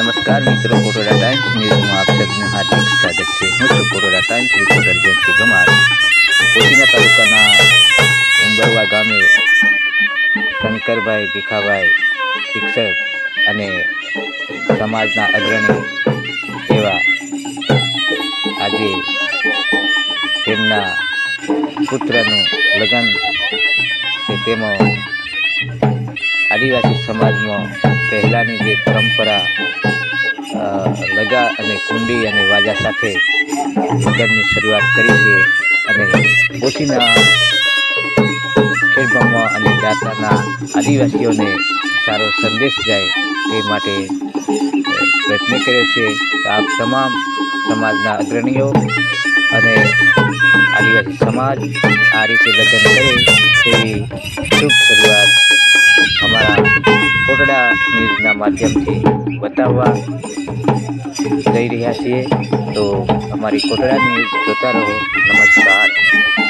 નમસ્કાર મિત્રો, કોટોડા ટાઈમ્સ ન્યૂઝમાં આપ સૌનું હાર્દિક સ્વાગત છે. હું છું કોટોડા ટાઈમ્સ રિપોર્ટર જયંતિ ગમાર. કોટીના તાલુકાના ઉંબરવા ગામે શંકરભાઈ ભીખાભાઈ શિક્ષક અને સમાજના અગ્રણી એવા આજે તેમના પુત્રનું લગ્ન છે. તેમાં આદિવાસી સમાજમાં પહેલાંની જે પરંપરા લગા અને કુંડી અને વાજા સાથે લગ્નની શરૂઆત કરી છે અને ઓછીના ખેડબ્રહ્મા અને દાતાના આદિવાસીઓને સારો સંદેશ જાય તે માટે પ્રયત્ન કર્યો છે. આપ તમામ સમાજના અગ્રણીઓ અને આદિવાસી સમાજ આ રીતે લગ્ન કરે તેવી કોટડા ન્યૂઝના માધ્યમથી બતાવવા જઈ રહ્યા છીએ. તો અમારી કોટડા ન્યૂઝ જોતા રહો. નમસ્કાર.